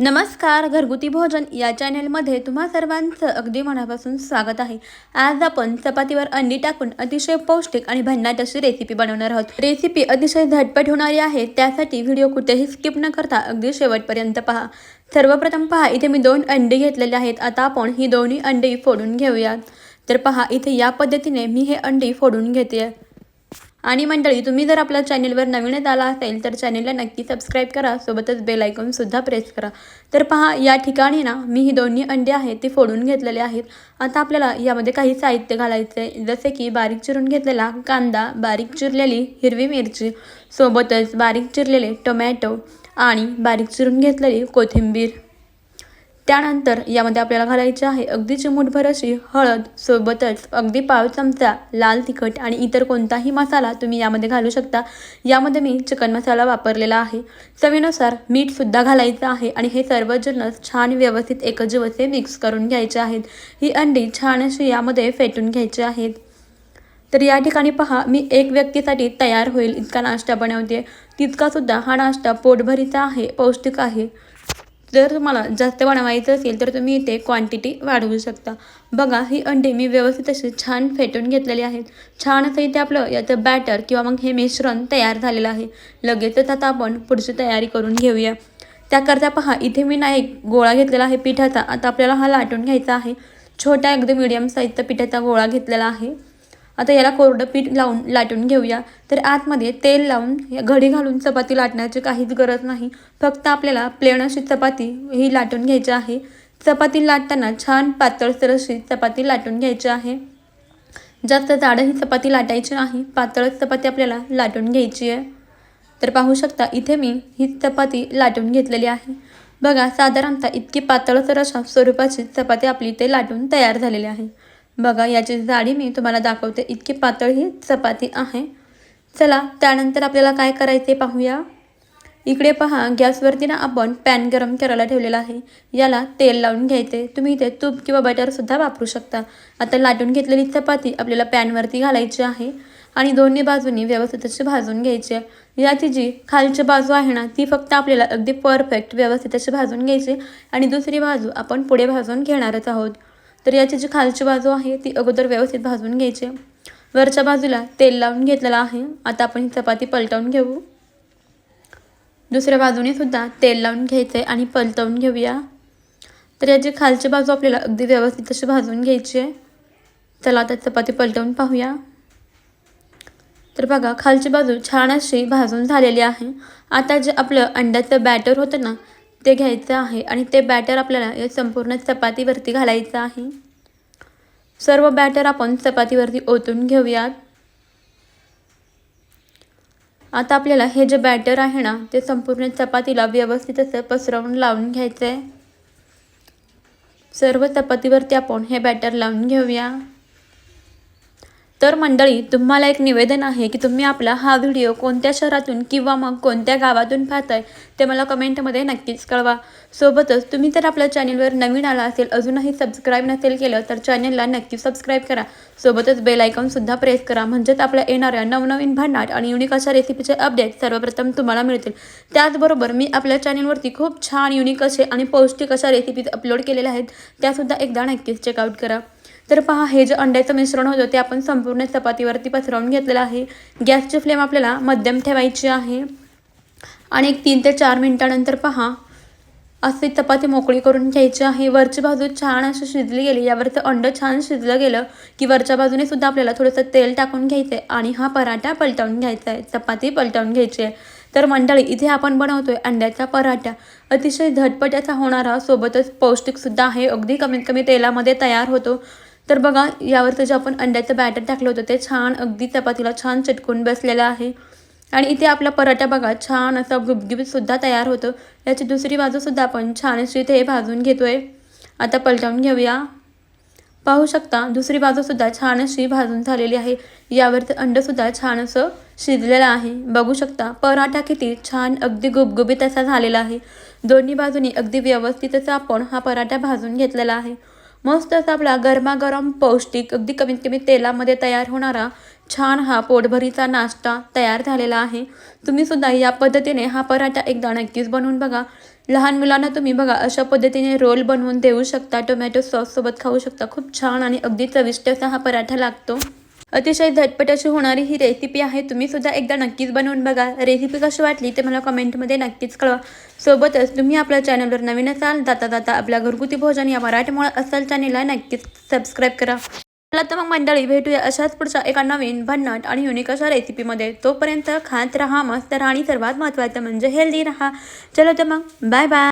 नमस्कार घरगुती भोजन या चॅनलमध्ये तुम्हा सर्वांचं अगदी मनापासून स्वागत आहे. आज आपण चपातीवर अंडी टाकून अतिशय पौष्टिक आणि भन्नाट अशी रेसिपी बनवणार आहोत. रेसिपी अतिशय झटपट होणारी आहे त्यासाठी व्हिडिओ कुठेही स्किप न करता अगदी शेवटपर्यंत पहा. सर्वप्रथम पहा इथे मी दोन अंडी घेतलेले आहेत. आता आपण ही दोन्ही अंडी फोडून घेऊयात तर पहा इथे या पद्धतीने मी हे अंडी फोडून घेते आणि मंडळी तुम्ही जर आपल्या चॅनेलवर नवीनच आला असेल तर चॅनेलला नक्की सबस्क्राईब करा. सोबतच बेल आयकॉनसुद्धा प्रेस करा. तर पहा या ठिकाणी ना मी ही दोन्ही अंडी आहेत ती फोडून घेतलेले आहेत. आता आपल्याला यामध्ये काही साहित्य घालायचे जसे की बारीक चिरून घेतलेला कांदा बारीक चिरलेली हिरवी मिरची सोबतच बारीक चिरलेले टोमॅटो आणि बारीक चिरून घेतलेली कोथिंबीर. त्यानंतर यामध्ये आपल्याला घालायचे आहे अगदी चिमूटभर अशी हळद सोबतच अगदी पाव चमचा लाल तिखट आणि इतर कोणताही मसाला तुम्ही यामध्ये घालू शकता. यामध्ये मी चिकन मसाला वापरलेला आहे. चवीनुसार मीठसुद्धा घालायचं आहे आणि हे सर्व जिन्नस छान व्यवस्थित एकजीव असे मिक्स करून घ्यायचे आहेत. ही अंडी छान अशी यामध्ये फेटून घ्यायची आहेत. तर या ठिकाणी पहा मी एक व्यक्तीसाठी तयार होईल इतका नाश्ता बनवते तितकासुद्धा हा नाश्ता पोटभरीचा आहे पौष्टिक आहे. जर तुम्हाला जास्त बनवायचं असेल तर तुम्ही इथे क्वांटिटी वाढवू शकता. बघा ही अंडी मी व्यवस्थित अशी छान फेटून घेतलेली आहेत छान असं इथे आपलं याचं बॅटर किंवा मग हे मिश्रण तयार झालेलं आहे. लगेचच आता आपण पुढची तयारी करून घेऊया. त्याकरता पहा इथे मी ना एक गोळा घेतलेला आहे पिठाचा. आता आपल्याला हा लाटून घ्यायचा आहे. छोटा एकदम मिडियम साईजचा पिठाचा गोळा घेतलेला आहे. आता याला कोरडं पीठ लावून लाटून घेऊया. तर आतमध्ये तेल लावून घडी घालून चपाती लाटण्याची काहीच गरज नाही. फक्त आपल्याला प्लेन अशी चपाती ही लाटून घ्यायची आहे. चपाती लाटताना छान पातळसर अशी चपाती लाटून घ्यायची आहे. जास्त जाडं ही चपाती लाटायची नाही पातळच चपाती आपल्याला लाटून घ्यायची आहे. तर पाहू शकता इथे मी ही चपाती लाटून घेतलेली आहे. बघा साधारणतः इतकी पातळसर अशा स्वरूपाची चपाती आपली इथे लाटून तयार झालेली आहे. बघा याची जाडी मी तुम्हाला दाखवते. इतकी पातळ ही चपाती आहे. चला त्यानंतर आपल्याला काय करायचे पाहूया. इकडे पहा गॅसवरती ना आपण पॅन गरम करायला ठेवलेला आहे. याला तेल लावून घ्यायचे. तुम्ही इथे तूप किंवा बटरसुद्धा वापरू शकता. आता लाटून घेतलेली चपाती आपल्याला पॅनवरती घालायची आहे आणि दोन्ही बाजूनी व्यवस्थित अशी भाजून घ्यायची आहे. याची जी खालची बाजू आहे ना ती फक्त आपल्याला अगदी परफेक्ट व्यवस्थित अशी भाजून घ्यायची आणि दुसरी बाजू आपण पुढे भाजून घेणारच आहोत. तर याची जी खालची बाजू आहे ती अगोदर व्यवस्थित भाजून घ्यायची. वरच्या बाजूला तेल लावून घेतलेलं आहे. आता आपण ही चपाती पलटवून घेऊ. दुसऱ्या बाजूने सुद्धा तेल लावून घ्यायचं आहे आणि पलटवून घेऊया. तर याची खालची बाजू आपल्याला अगदी व्यवस्थित अशी भाजून घ्यायची आहे. चला आता चपाती पलटवून पाहूया. तर बघा खालची बाजू छान अशी भाजून झालेली आहे. आता जे आपलं अंड्याचं बॅटर होतं ना ते घ्यायचं आहे आणि ते बॅटर आपल्याला या संपूर्ण चपातीवरती घालायचं आहे. सर्व बॅटर आपण चपातीवरती ओतून घेऊयात. आता आपल्याला हे जे बॅटर आहे ना ते संपूर्ण चपातीला व्यवस्थित असं पसरवून लावून घ्यायचं आहे सर्व चपातीवरती आपण हे बॅटर लावून घेऊया. तर मंडळी तुम्हाला एक निवेदन आहे की तुम्ही आपला हा व्हिडिओ कोणत्या शहरातून किंवा मग कोणत्या गावातून पाहताय ते मला कमेंटमध्ये नक्कीच कळवा. सोबतच तुम्ही जर आपल्या चॅनेलवर नवीन आला असेल अजूनही सबस्क्राईब नसेल केलं तर चॅनेलला नक्की सबस्क्राईब करा. सोबतच बेल आयकॉनसुद्धा प्रेस करा म्हणजेच आपल्या येणाऱ्या नवनवीन भांडाट आणि युनिक अशा रेसिपीचे अपडेट सर्वप्रथम तुम्हाला मिळतील. त्याचबरोबर मी आपल्या चॅनेलवरती खूप छान युनिक असे आणि पौष्टिक अशा रेसिपीज अपलोड केलेल्या आहेत त्यासुद्धा एकदा नक्कीच चेकआउट करा. तर पहा हे जे अंड्याचं मिश्रण होतं ते आपण संपूर्ण चपातीवरती पसरवून घेतलेलं आहे. गॅसची फ्लेम आपल्याला मध्यम ठेवायची आहे. आणि एक तीन ते चार मिनटानंतर पहा असे चपाती मोकळी करून घ्यायची आहे. वरची बाजू छान अशी शिजली गेली. यावरचं अंडं छान शिजलं गेलं की वरच्या बाजूने सुद्धा आपल्याला थोडंसं तेल टाकून घ्यायचं आहे आणि हा पराठा पलटवून घ्यायचा आहे चपाती पलटवून घ्यायची आहे. तर मंडळी इथे आपण बनवतोय अंड्याचा पराठा. अतिशय झटपट असा होणारा सोबतच पौष्टिकसुद्धा आहे. अगदी कमीत कमी तेलामध्ये तयार होतो. तर बघा यावरचं जे आपण अंड्याचं बॅटर टाकलं होतं ते छान अगदी चपातीला छान चिटकून बसलेलं आहे. आणि इथे आपला पराठा बघा छान असा गुबगुबीतसुद्धा तयार होतं. याची दुसरी बाजूसुद्धा आपण छान अशी इथे भाजून घेतो आहे आता पलटवून घेऊया. पाहू शकता दुसरी बाजूसुद्धा छान अशी भाजून झालेली आहे. यावरचं अंडंसुद्धा छान असं शिजलेलं आहे. बघू शकता पराठा किती छान अगदी गुबगुबीत असा झालेला आहे. दोन्ही बाजूनी अगदी व्यवस्थित असा आपण हा पराठा भाजून घेतलेला आहे. मस्त असा आपला गरमागरम पौष्टिक अगदी कमीत कमी तेलामध्ये तयार होणारा छान हा पोटभरीचा नाश्ता तयार झालेला आहे. तुम्ही सुद्धा या पद्धतीने हा पराठा एकदा नक्कीच बनवून बघा. लहान मुलांना तुम्ही बघा अशा पद्धतीने रोल बनवून देऊ शकता टोमॅटो सॉससोबत खाऊ शकता. खूप छान आणि अगदी चविष्ट असा हा पराठा लागतो. अतिशय झटपट अशी होणारी ही रेसिपी आहे. तुम्ही सुद्धा एकदा नक्कीच बनवून बघा. रेसिपी कशी वाटली ते मला कमेंटमध्ये नक्कीच कळवा. सोबतच तुम्ही आपल्या चॅनलवर नवीन असाल जाता जाता आपल्या घरगुती भोजन या मराठीमुळे असाल चॅनेलला नक्कीच सबस्क्राईब करा. चला तर मग मंडळी भेटूया अशाच पुढच्या एका नवीन भन्नाट आणि युनिक अशा रेसिपीमध्ये तोपर्यंत खात राहा मस्त राहा आणि सर्वात महत्त्वाचं म्हणजे हेल्दी राहा. चला तर मग बाय बाय